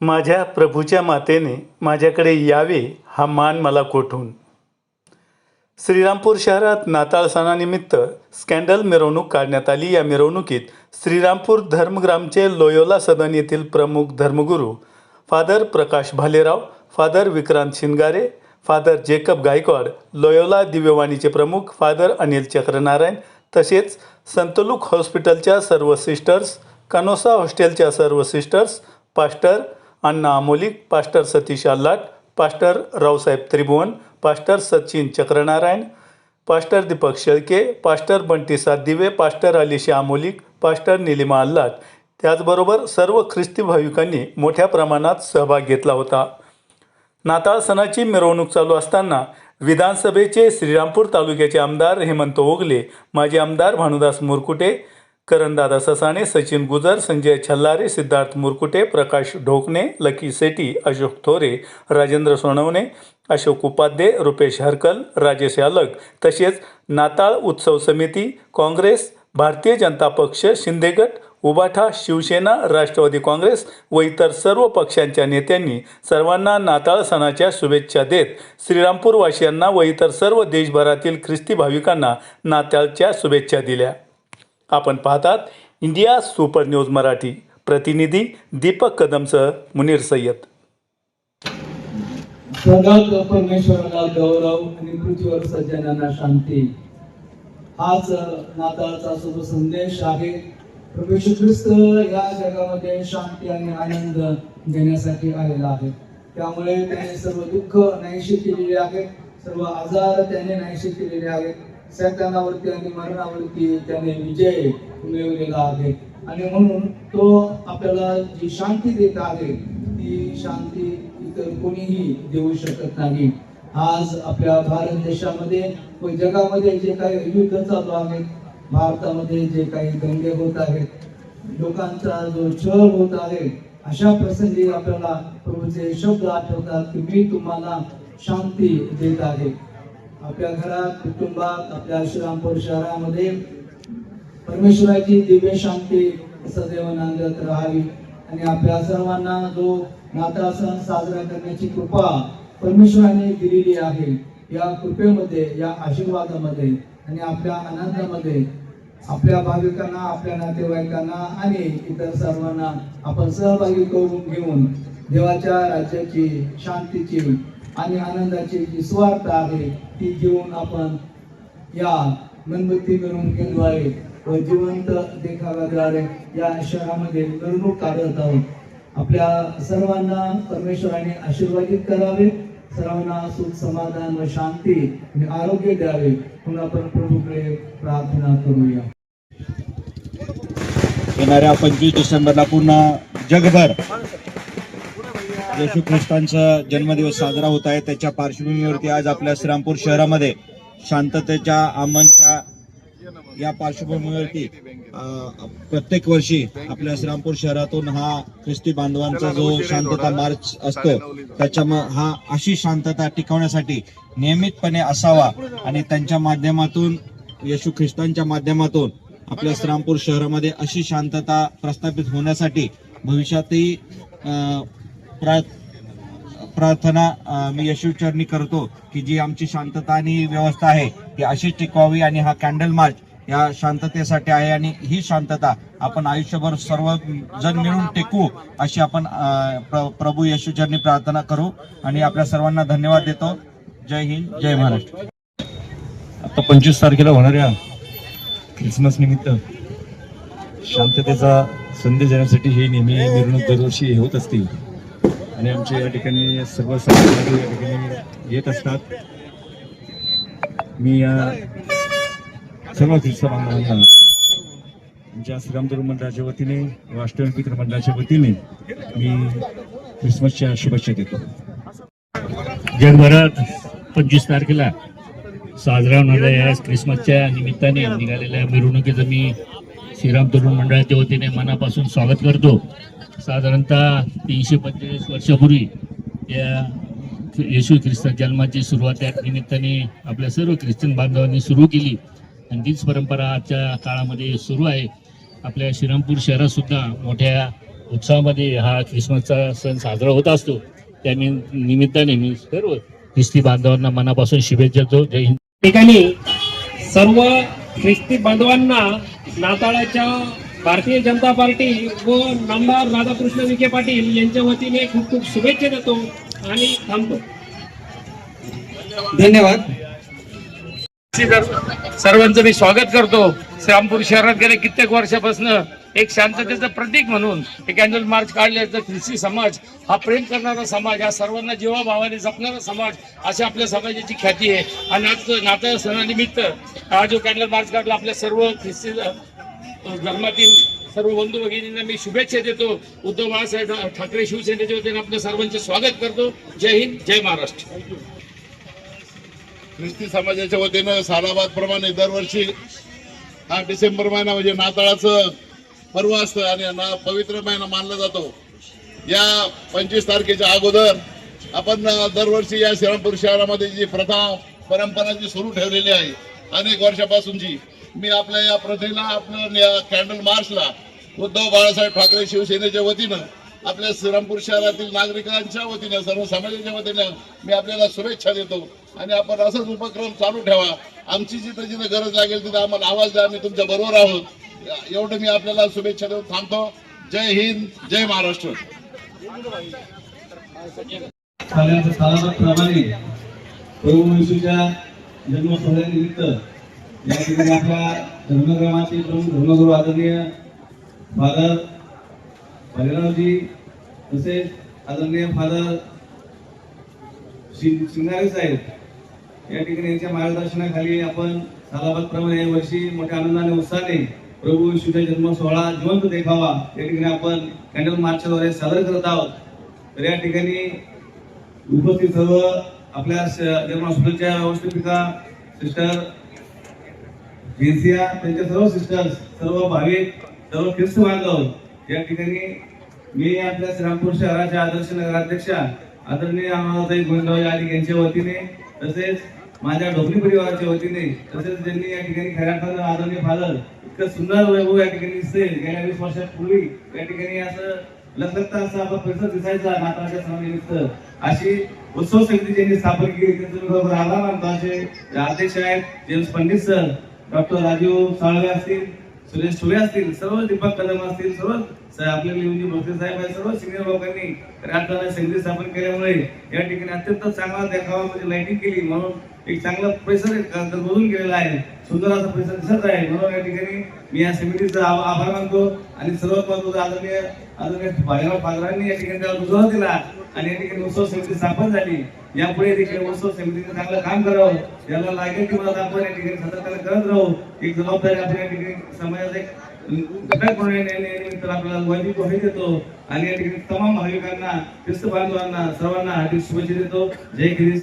माझ्या प्रभूच्या मातेने माझ्याकडे यावे हा मान मला कोठून? श्रीरामपूर शहरात नाताळ सणानिमित्त स्कॅन्डल मिरवणूक काढण्यात आली. या मिरवणुकीत श्रीरामपूर धर्मग्रामचे लोयोला सदन येथील प्रमुख धर्मगुरू father Prakash Bhalerao father Vikrant Shingare father Jacob Gaikwad Loyola दिव्यवाणीचे प्रमुख फादर अनिल चक्रनारायण तसेच संतलूक हॉस्पिटलच्या सर्व सिस्टर्स कनोसा हॉस्टेलच्या सर्व sisters pastor Anna Amolik pastor Satish Allat pastor Raosaheb Tribhuvan pastor Sachin Chakranarayan pastor Deepak Shelke pastor Bunty Satdive pastor Alisha Amolik pastor Nilima Allat. त्याचबरोबर सर्व ख्रिस्ती भाविकांनी मोठ्या प्रमाणात सहभाग घेतला होता. नाताळ सणाची मिरवणूक चालू असताना विधानसभेचे श्रीरामपूर तालुक्याचे आमदार हेमंत ओगले माजी आमदार भानुदास मुरकुटे करणदादा ससाणे सचिन गुजर संजय छल्लारे सिद्धार्थ मुरकुटे प्रकाश ढोकणे लकी सेटी अशोक थोरे राजेंद्र सोनवणे अशोक उपाध्ये रुपेश हरकल राजेश यालग तसेच नाताळ उत्सव समिती काँग्रेस भारतीय जनता पक्ष शिंदेगट उबाठा शिवसेना राष्ट्रवादी काँग्रेस व इतर सर्व पक्षांच्या नेत्यांनी सर्वांना नाताळ सणाच्या शुभेच्छा देत श्रीरामपूरवासियांना व इतर सर्व देशभरातील ख्रिस्ती भाविकांना नाताळच्या शुभेच्छा दिल्या. आपण पाहतात इंडिया सुपर न्यूज मराठी प्रतिनिधी दीपक कदमसह मुनीर सय्यद. परमेश्वराला गौरव आणि पृथ्वीवर सज्जनांना शांती. हाच नाताळचा शुभ संदेश आहे. प्रभू ख्रिस्त या जगामध्ये शांती आणि आनंद देण्यासाठी आलेला आहे. त्यामुळे त्याने सर्व दुःख नाहीशी केलेले आहेत सर्व आजार त्याने नाहीशी केलेले आहेत. सैतानावरती आणि मरणावरती त्याने विजय मिळवलेला आहे. आणि म्हणून तो आपल्याला जी शांती देत आहे ती शांती इतर कोणीही देऊ शकत नाही. आज आपल्या भारत देशामध्ये व जगामध्ये जे काही युद्ध चालू आहेत भारतामध्ये जे काही दंगे होत आहेत लोकांचा जो छळ होत आहे अशा प्रसंगी आपल्याला प्रभूचे शब्द आठवतात की मी तुम्हाला शांती देत आहे. आपल्या घरात कुटुंबात आपल्या श्रीरामपूर शहरामध्ये परमेश्वराची दिव्य शांती सदैव नांदत राहावी. आणि आपल्या सर्वांना जो नाताळ सण साजरा करण्याची कृपा परमेश्वराने दिलेली आहे या कृपेमध्ये या आशीर्वादामध्ये आणि आपल्या आनंदामध्ये आपल्या भाविकांना आपल्या नातेवाईकांना आणि इतर सर्वांना आपण सहभागी करून घेऊन देवाच्या राज्याची शांतीची आणि आनंदाची जी स्वार्थ आहे ती घेऊन आपण या मेणबत्ती मिरवणुकीद्वारे व जिवंत देखाव्याद्वारे या शहरामध्ये मिरवणूक काढत आहोत. आपल्या सर्वांना परमेश्वराने आशीर्वादित करावे सर्वांना सुख समाधान व शांती आणि आरोग्य द्यावे. म्हणून आपण प्रभूकडे प्रार्थना करूया. येणाऱ्या पंचवीस डिसेंबरला पूर्ण जगभर येशू ख्रिस्तांचा जन्मदिवस साजरा होत आहे. त्याच्या पार्श्वभूमीवरती आज आपल्या श्रीरामपूर शहरामध्ये शांततेच्या आमनच्या या पार्श्वभूमीवरती अं, प्रत्येक वर्षी आपल्या श्रीरामपूर शहरातून हा ख्रिस्ती बांधवांचा जो शांतता मार्च असतो त्याच्यामुळे हा अशी शांतता टिकवण्यासाठी नियमितपणे असावा आणि त्यांच्या माध्यमातून येशू ख्रिस्तांच्या माध्यमातून आपल्या श्रीरामपूर शहरामध्ये अशी शांतता प्रस्थापित होण्यासाठी भविष्यातही अं, प्रा प्रार्थना मी यशोचरणी करतो की जी आमची शांतता आणि व्यवस्था आहे ती अशीच टिकवावी आणि हा कॅन्डल मार्च या शांततेसाठी आहे आणि ही शांतता आपण आयुष्यभर सर्व जण मिळून टेकू अशी आपण प्र- प्रभू यशोचरणी प्रार्थना करू आणि आपल्या सर्वांना धन्यवाद देतो. जय हिंद जय महाराष्ट्र. आता पंचवीस तारखेला होणाऱ्या क्रिसमस निमित्त शांततेचा संदेश देण्यासाठी ही नेहमी मिरवणूक दरवर्षी होत असतील आणि आमच्या या ठिकाणी सर्व सहकारी या ठिकाणी येत असतात. मी या सर्व बांधवांना आमच्या श्रीराम मंडळाच्या वतीने व मित्र मंडळाच्या वतीने मी क्रिसमसच्या शुभेच्छा देतो. जगभरात पंचवीस तारखेला साजरा होणाऱ्या या क्रिसमसच्या निमित्ताने निघालेल्या मिरवणुकीचं मी श्रीराम तरुण मंडळाच्या वतीने मनापासून स्वागत करतो. साधारणतः तीनशे पंचेचाळीस वर्षापूर्वी या येशू ख्रिस्त जन्माची सुरुवात त्या निमित्ताने आपल्या सर्व ख्रिश्चन बांधवांनी सुरू केली. आणि तीच परंपरा आजच्या काळामध्ये सुरू आहे. आपल्या श्रीरामपूर शहरातसुद्धा मोठ्या उत्साहामध्ये हा ख्रिसमसचा सण साजरा होत असतो. त्या निमित्ताने मी सर्व ख्रिस्ती बांधवांना मनापासून शुभेच्छा देतो. जय हिंद. ठिकाणी सर्व ख्रिस्ती बांधवांना नाताळाच्या भारतीय जनता पार्टी व नामदार राधाकृष्ण विखे पाटील यांच्या वतीने खूप खूप शुभेच्छा देतो आणि थांबतो. धन्यवाद. सर्वांचं मी स्वागत करतो. श्रीरामपूर शहरात गेले कित्येक वर्षापासून एक शांततेचं प्रतीक म्हणून एक कॅन्डल मार्च काढले तर ख्रिस्ती समाज हा प्रेम करणारा समाज हा सर्वांना जीवाभावाने जपणारा समाज अशी आपल्या समाजाची ख्याती आहे. आणि आज नाताळ सणानिमित्त हा जो कॅन्डल मार्च काढला आपल्या सर्व ख्रिस्ती धर्मातील सर्व बंधू भगिनींना मी शुभेच्छा देतो. उद्धव बाळासाहेब ठाकरे शिवसेनेच्या वतीने आपलं सर्वांचे स्वागत करतो. जय हिंद जय महाराष्ट्र. ख्रिस्ती समाजाच्या वतीनं सालाबाद प्रमाणे दरवर्षी हा डिसेंबर महिना म्हणजे नाताळाचं पर्व असतं आणि ना पवित्र महिना मानला जातो. या पंचवीस तारखेच्या अगोदर आपण दरवर्षी या श्रीरामपूर शहरामध्ये जी प्रथा परंपरा जी सुरू ठेवलेली आहे अनेक वर्षापासूनची मी आपल्या या प्रथेला आपल्या या कॅन्डल मार्चला उद्धव बाळासाहेब ठाकरे शिवसेनेच्या वतीनं आपल्या श्रीरामपूर शहरातील नागरिकांच्या वतीनं सर्व समाजाच्या वतीनं मी आपल्याला शुभेच्छा देतो. आणि आपण असंच उपक्रम चालू ठेवा. आमची जिथं जिथं गरज लागेल तिथं आम्हाला आवाज द्या. आम्ही तुमच्या बरोबर आहोत. एवढं मी आपल्याला शुभेच्छा देऊन थांबतो. जय हिंद जय महाराष्ट्र. सगळ्यांच्या प्रभू जन्मसोहळ्यानिमित्त या ठिकाणी आपल्या धर्मग्रामाचे प्रमुख धर्मगुरू आदरणीय फादर बलिरावजी तसेच आदरणीय फादर शिंगारे साहेब या ठिकाणी यांच्या मार्गदर्शनाखाली आपण सालाबादप्रमाणे यावर्षी मोठ्या आनंदाने उत्साहाने प्रभू विष्णूचा जन्म सोहळा जिवंत देखावा या ठिकाणी आपण कॅन्डल मार्चद्वारे सादर करत आहोत. तर या ठिकाणी उपस्थित सर्व आपल्या स- जन्म व्यवस्थापिका सिस्टर जेन्सिया त्यांच्या सर्व सिस्टर्स सर्व भाविक सर्व ख्रिस्त बांधव या ठिकाणी मी आपल्या श्रीरामपूर शहराच्या आदर्श नगराध्यक्षा आदरणीय अमरावती गोविंदराव यालिक यांच्या वतीने तसेच माझ्या ढोकली परिवाराच्या वतीने तसेच ज्यांनी या ठिकाणी खऱ्या आदरणीय फादर इतकं सुंदर वैभव या ठिकाणी दिसते गेल्या वीस वर्षापूर्वी या ठिकाणी असं लखलखता असं आपण परिसर दिसायचा नाताळच्या सणानिमित्त. अशी उत्सव समिती ज्यांनी स्थापन केली त्यांचं मी बरोबर आभार मानतो. असे अध्यक्ष आहेत James Pandit sir doctor Rajeev Salve असतील सुरेश ठोळे असतील सर्व दीपक कदम असतील सर्व आपले लिहूनजी भोसले साहेब आहेत सर्व सिनियर लोकांनी राजधानी समिती स्थापन केल्यामुळे या ठिकाणी अत्यंत चांगला देखावा म्हणजे लाईटिंग केली म्हणून एक चांगला परिसर बदलून गेलेला आहे. सुंदर असा परिसर दिसत आहे. म्हणून या ठिकाणी मी या समितीचा आभार मानतो आणि सर्वात महत्वाचं आदरणीय आदरणीय भालेराव पागरांनी या ठिकाणी त्याला दुजोरा दिला. आणि या ठिकाणी उत्सव समिती स्थापन झाली. यापुढे देखील उत्सव समितीने चांगलं काम करावं. याला लागेल ती मदत आपण या ठिकाणी सतर्कता करत राहू. एक जबाबदारी आपण या ठिकाणी समाजात एक घटक म्हणून या- आपल्याला वाईट हे देतो. आणि या ठिकाणी तमाम भाविकांना ख्रिस्त बांधवांना सर्वांना हार्दिक शुभेच्छा देतो. जय ख्रिस्त.